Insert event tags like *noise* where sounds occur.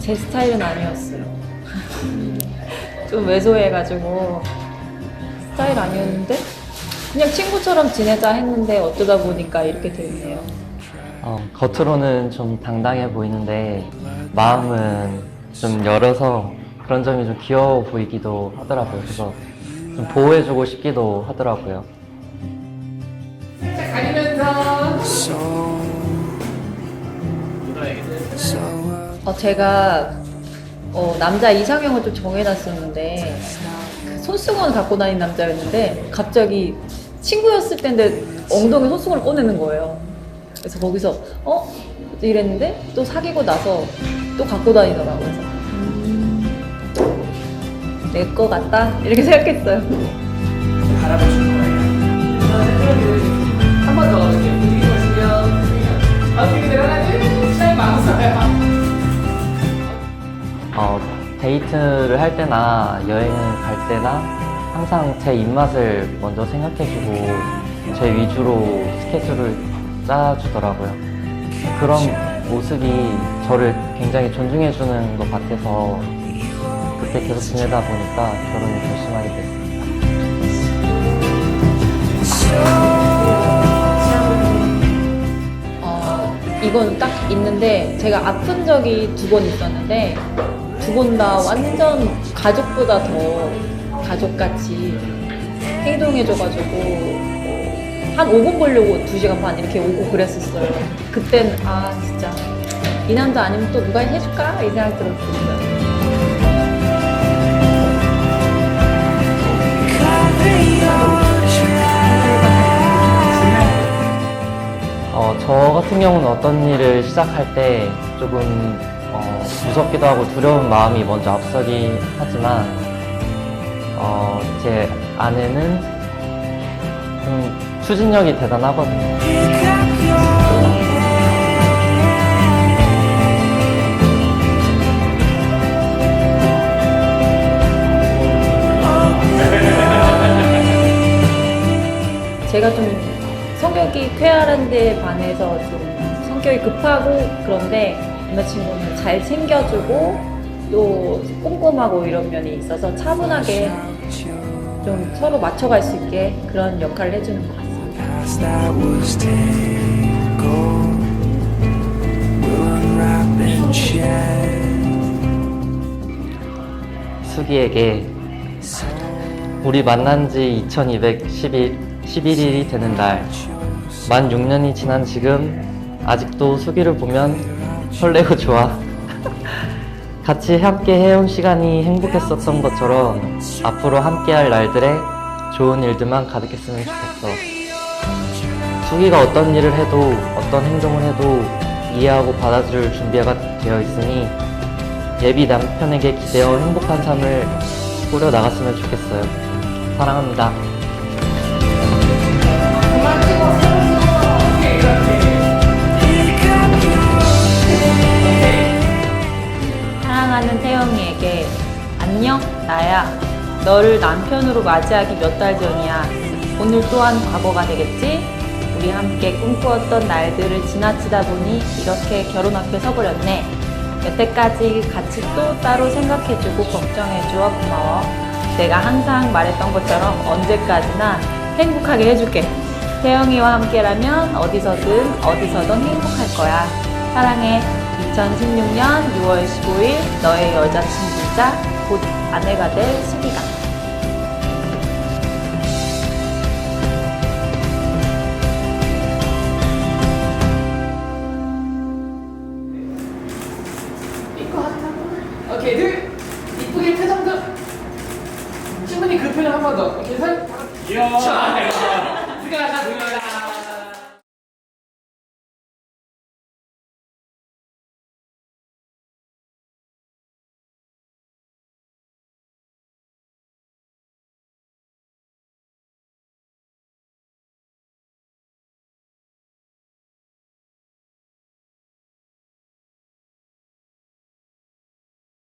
제 스타일은 아니었어요. *laughs* 좀 왜소해가지고 스타일 아니었는데 그냥 친구처럼 지내자 했는데 어쩌다 보니까 이렇게 됐네요. 어, 겉으로는 좀 당당해 보이는데 마음은 좀 열어서 그런 점이 좀 귀여워 보이기도 하더라고요. 그래서 좀 보호해주고 싶기도 하더라고요. 어, 제가 어, 남자 이상형을 좀 정해놨었는데 그 손수건 갖고 다니는 남자였는데 갑자기 친구였을 때인데 엉덩이 손수건을 꺼내는 거예요. 그래서 거기서 어? 이랬는데 또 사귀고 나서 또 갖고 다니더라고요. 음, 내거 같다 이렇게 생각했어요. 바라보실 어, 데이트를 할 때나 여행을 갈 때나 항상 제 입맛을 먼저 생각해주고 제 위주로 스케줄을 짜주더라고요. 그런 모습이 저를 굉장히 존중해주는 것 같아서 그때 계속 지내다 보니까 결혼을 결심하게 됐습니다. 어, 이건 딱 있는데 제가 아픈 적이 두 번 있었는데 두번다 완전 가족보다 더 가족같이 행동해줘가지고 어, 한 5분 보려고 2시간 반 이렇게 오고 그랬었어요. 그땐 아 진짜 이 남자 아니면 또 누가 해줄까? 이 생각 들었어요. 어, 저 같은 경우는 어떤 일을 시작할 때 조금 어, 무섭기도 하고 두려운 마음이 먼저 앞서긴 하지만 어, 제 아내는 좀 추진력이 대단하거든요. 제가 좀 성격이 쾌활한 데 반해서 좀 성격이 급하고 그런데 남자친구는 잘 챙겨주고 또 꼼꼼하고 이런 면이 있어서 차분하게 좀 서로 맞춰갈 수 있게 그런 역할을 해주는 것 같습니다. 수기에게 우리 만난 지 2211, 11일이 되는 날, 만 6년이 지난 지금 아직도 수기를 보면 설레고 좋아. *laughs* 같이 함께 해온 시간이 행복했었던 것처럼 앞으로 함께할 날들에 좋은 일들만 가득했으면 좋겠어. 수기가 어떤 일을 해도 어떤 행동을 해도 이해하고 받아줄 준비가 되어 있으니 예비 남편에게 기대어 행복한 삶을 꾸려 나갔으면 좋겠어요. 사랑합니다. 태영이에게 안녕 나야. 너를 남편으로 맞이하기 몇 달 전이야. 오늘 또한 과거가 되겠지? 우리 함께 꿈꾸었던 날들을 지나치다 보니 이렇게 결혼 앞에 서버렸네. 여태까지 같이 또 따로 생각해주고 걱정해주어 고마워. 내가 항상 말했던 것처럼 언제까지나 행복하게 해줄게. 태영이와 함께라면 어디서든 어디서든 행복할 거야. 사랑해 2016년 6월 15일 너의 여자친구자 곧 아내가 될 이거. 오케이, 둘. 이쁘게 표정도. 충분히 그 표정 한 번 더. 오케이, 설. 이야. 스가 하나 돌려라.